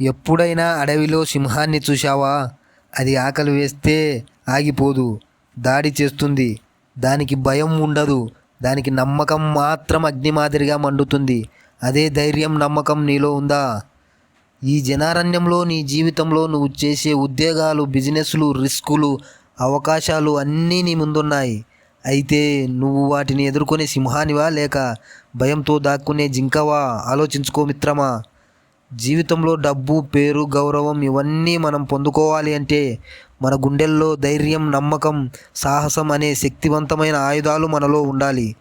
ఎప్పుడైనా అడవిలో సింహాన్ని చూశావా? అది ఆకలి వేస్తే ఆగిపోదు. దాడి చేస్తుంది. దానికి భయం ఉండదు. దానికి నమ్మకం మాత్రం అగ్ని మాదిరిగా మండుతుంది. అదే ధైర్యం నమ్మకం నీలో ఉందా? ఈ జనారణ్యంలో నీ జీవితంలో నువ్వు చేసే ఉద్యోగాలు బిజినెస్లు రిస్కులు అవకాశాలు అన్నీ నీ ముందున్నాయి. అయితే నువ్వు వాటిని ఎదుర్కొనే సింహానివా లేక భయంతో దాక్కునే జింకవా? ఆలోచించుకో మిత్రమా? జీవితంలో డబ్బు పేరు గౌరవం ఇవన్నీ మనం పొందుకోవాలి అంటే మన గుండెల్లో ధైర్యం నమ్మకం సాహసం అనే శక్తివంతమైన ఆయుధాలు మనలో ఉండాలి.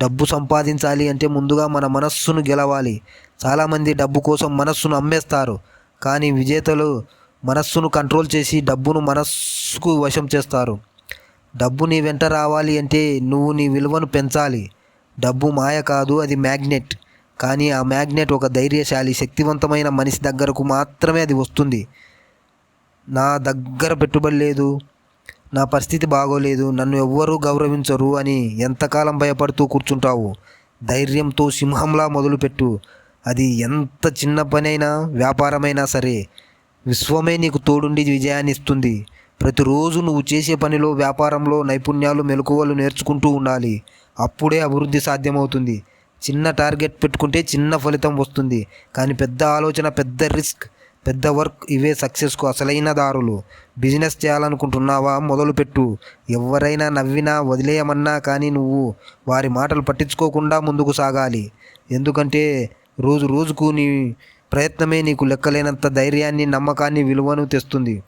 డబ్బు సంపాదించాలి అంటే ముందుగా మన మనస్సును గెలవాలి. చాలామంది డబ్బు కోసం మనస్సును అమ్మేస్తారు కానీ విజేతలు మనస్సును కంట్రోల్ చేసి డబ్బును మనస్సుకు వశం చేస్తారు. డబ్బు నీ వెంట రావాలి అంటే నువ్వు నీ విలువను పెంచాలి. డబ్బు మాయ కాదు అది మ్యాగ్నెట్. కానీ ఆ మ్యాగ్నెట్ ఒక ధైర్యశాలి శక్తివంతమైన మనిషి దగ్గరకు మాత్రమే అది వస్తుంది. నా దగ్గర పెట్టుబడి లేదు నా పరిస్థితి బాగోలేదు నన్ను ఎవ్వరూ గౌరవించరు అని ఎంతకాలం భయపడుతూ కూర్చుంటావు? ధైర్యంతో సింహంలా మొదలుపెట్టు. అది ఎంత చిన్న పనైనా వ్యాపారమైనా సరే విశ్వమే నీకు తోడుండి విజయాన్ని ఇస్తుంది. ప్రతిరోజు నువ్వు చేసే పనిలో వ్యాపారంలో నైపుణ్యాలు మెలకువలు నేర్చుకుంటూ ఉండాలి. అప్పుడే అభివృద్ధి సాధ్యమవుతుంది. చిన్న టార్గెట్ పెట్టుకుంటే చిన్న ఫలితం వస్తుంది. కానీ పెద్ద ఆలోచన పెద్ద రిస్క్ పెద్ద వర్క్ ఇవే సక్సెస్కు అసలైన దారులు. బిజినెస్ చేయాలనుకుంటున్నావా మొదలుపెట్టు. ఎవరైనా నవ్వినా వదిలేయమన్నా కానీ నువ్వు వారి మాటలు పట్టించుకోకుండా ముందుకు సాగాలి. ఎందుకంటే రోజు రోజుకు నీ ప్రయత్నమే నీకు లెక్కలేనంత ధైర్యాన్ని నమ్మకాన్ని విలువను తెస్తుంది.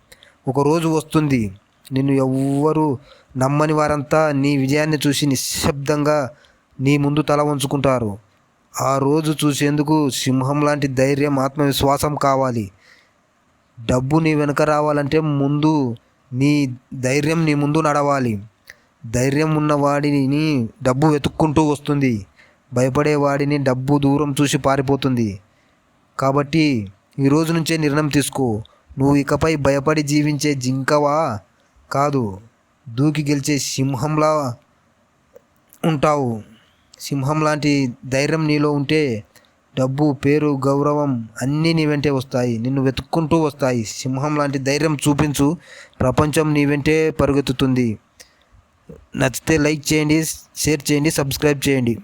ఒక రోజు వస్తుంది. నిన్ను ఎవ్వరు నమ్మని వారంతా నీ విజయాన్ని చూసి నిశ్శబ్దంగా నీ ముందు తల వంచుకుంటారు. ఆ రోజు చూసేందుకు సింహం లాంటి ధైర్యం ఆత్మవిశ్వాసం కావాలి. డబ్బు నీ వెనుక రావాలంటే ముందు నీ ధైర్యం నీ ముందు నడవాలి. ధైర్యం ఉన్నవాడిని డబ్బు వెతుక్కుంటూ వస్తుంది. భయపడే వాడిని డబ్బు దూరం చూసి పారిపోతుంది. కాబట్టి ఈ రోజు నుంచే నిర్ణయం తీసుకో. నువ్వు ఇకపై భయపడి జీవించే జింకవా? కాదు. దూకి గెలిచే సింహంలా ఉంటావు. సింహం లాంటి ధైర్యం నీలో ఉంటే డబ్బు పేరు గౌరవం అన్నీ నీ వెంటే వస్తాయి. నిన్ను వెతుక్కుంటూ వస్తాయి. సింహం లాంటి ధైర్యం చూపించు. ప్రపంచం నీ వెంటే పరుగెత్తుతుంది. నచ్చితే లైక్ చేయండి షేర్ చేయండి సబ్స్క్రైబ్ చేయండి.